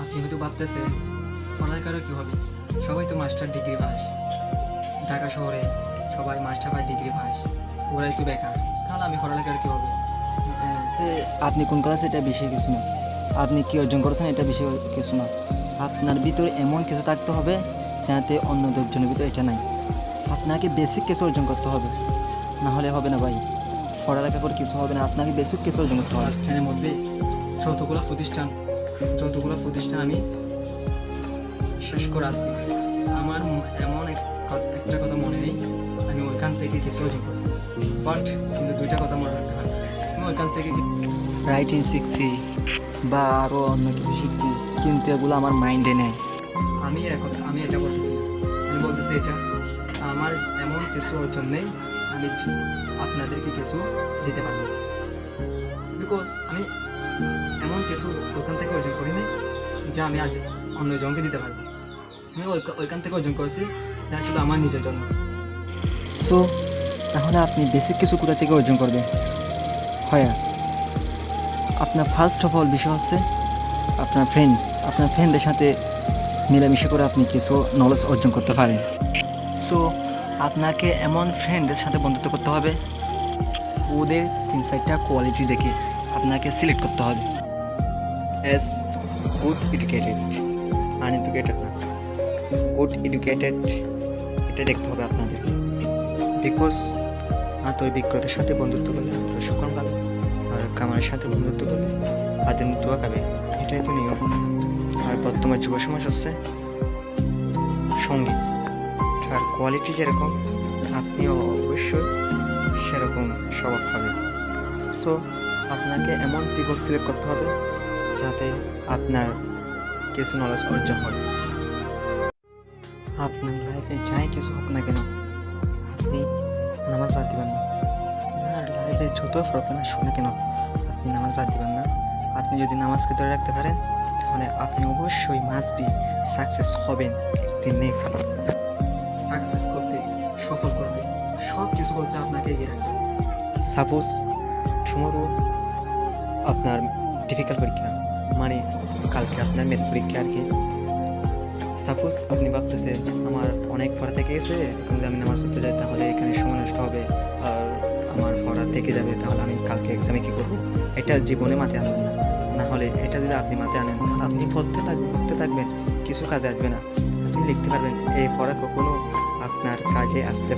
আপনি হয়তো ভাবতেছেন পড়ালেখারও কি হবে সবাই তো মাস্টার ডিগ্রি পাস। ঢাকা শহরে সবাই মাস্টার পাস ডিগ্রি পাস। ওরাই তো বেকার। তাহলে আমি পড়ালেখার কী হবে আপনি কোন ক্লাস এটা বেশি কিছু না। আপনি কি অর্জন করেছেন এটা বেশি কিছু না। আপনার ভিতরে এমন কিছু থাকতে হবে যাতে অন্য দশজনের ভিতরে এটা নাই। আপনাকে বেসিক কিছু অর্জন করতে হবে। না হলে হবে না ভাই। পড়ালেখা করে কিছু হবে না। আপনাকে বেসিক কিছু অর্জন করতে হবে। মধ্যে যতগুলো প্রতিষ্ঠান যতগুলো প্রতিষ্ঠান আমি শেষ করে আসছি আমার এমন এক একটা কথা মনে নেই। আমি ওইখান থেকে কিছু অর্জন করছি। বাট কিন্তু দুইটা কথা মনে রাখতে হবে। আমি ওইখান থেকে রাইটিং শিখছি বা আরও অন্য কিছু শিখছি কিন্তু এগুলো আমার মাইন্ডে নেই। আমি কথা আমি এটা বলতেছি। আমি বলতেছি এটা আমার এমন কিছু অর্জন নেই আমি আপনাদেরকে কিছু দিতে পারব বিকজ আমি এমন কিছু ওখান থেকে অর্জন করি নাই যে আমি আজ অন্যজনকে দিতে পারব। আমি ওইখান থেকে অর্জন করেছি, যা শুধু আমার নিজের জন্য। সো তাহলে আপনি বেসিক কিছু কোথা থেকে অর্জন করবেন? হয়, আপনার ফার্স্ট অফ অল বিষয় হচ্ছে আপনার ফ্রেন্ডস আপনার ফ্রেন্ডের সাথে মেলামেশা করে আপনি কিছু নলেজ অর্জন করতে পারেন। সো আপনাকে এমন ফ্রেন্ডের সাথে বন্ধুত্ব করতে হবে, ওদের তিন চারটা কোয়ালিটি দেখে। আপনাকে সিলেক্ট করতে হবে। As good educated un uneducated না। গুড এডুকেটেড এটা দেখতে হবে আপনাদেরকে। বিকজ আতর বিক্রতের সাথে বন্ধুত্ব করলে আতর সুকন পাবে, আর কামারের সাথে বন্ধুত্ব করলে আদের মৃত্যু খাবে এটাই তো নিয়ম। আর বর্তমান যুব সমাজ হচ্ছে সংগীত। আর কোয়ালিটি যেরকম, আপনিও অবশ্যই সেরকম স্বভাব পাবেন। সো আপনাকে এমন পিপল সিলেক্ট করতে হবে যাতে আপনার কিছু নলেজ অর্জন হয়। আপনার লাইফে যাই কিছু হোক না কেন, আপনি নামাজ বাদ দিবেন না। আপনার লাইফে যত প্রবলেম আসুক না কেন, আপনি নামাজ বাদ দিবেন না। আপনি যদি নামাজকে ধরে রাখতে পারেন, তাহলে আপনি অবশ্যই মাস্ট বি সাকসেস হবেন একদিন সাকসেস করতে, সফল করতে সব কিছু করতে আপনাকে এগিয়ে রাখবেন সাপোজ টুমোরো আপনার ডিফিকাল্ট পরীক্ষা। মানে কালকে আপনার মেথ পরীক্ষা আর কি। সাপোজ আপনি ভাবতেছে আমার অনেক পড়া থেকে গেছে, এখন যদি আমি নামাজ পড়তে যাই, তাহলে এখানে সময় নষ্ট হবে, আর আমার পড়া থেকে যাবে, তাহলে আমি কালকে এক্সামে কী করব? এটা জীবনে মাথায় আনবেন না। না হলে এটা যদি আপনি মাথায় আনেন, তাহলে আপনি পড়তে থাক, পড়তে থাকবেন, কিছু কাজে আসবে না। আপনি লিখতে পারবেন, এই পড়া কখনো আপনার কাজে আসতে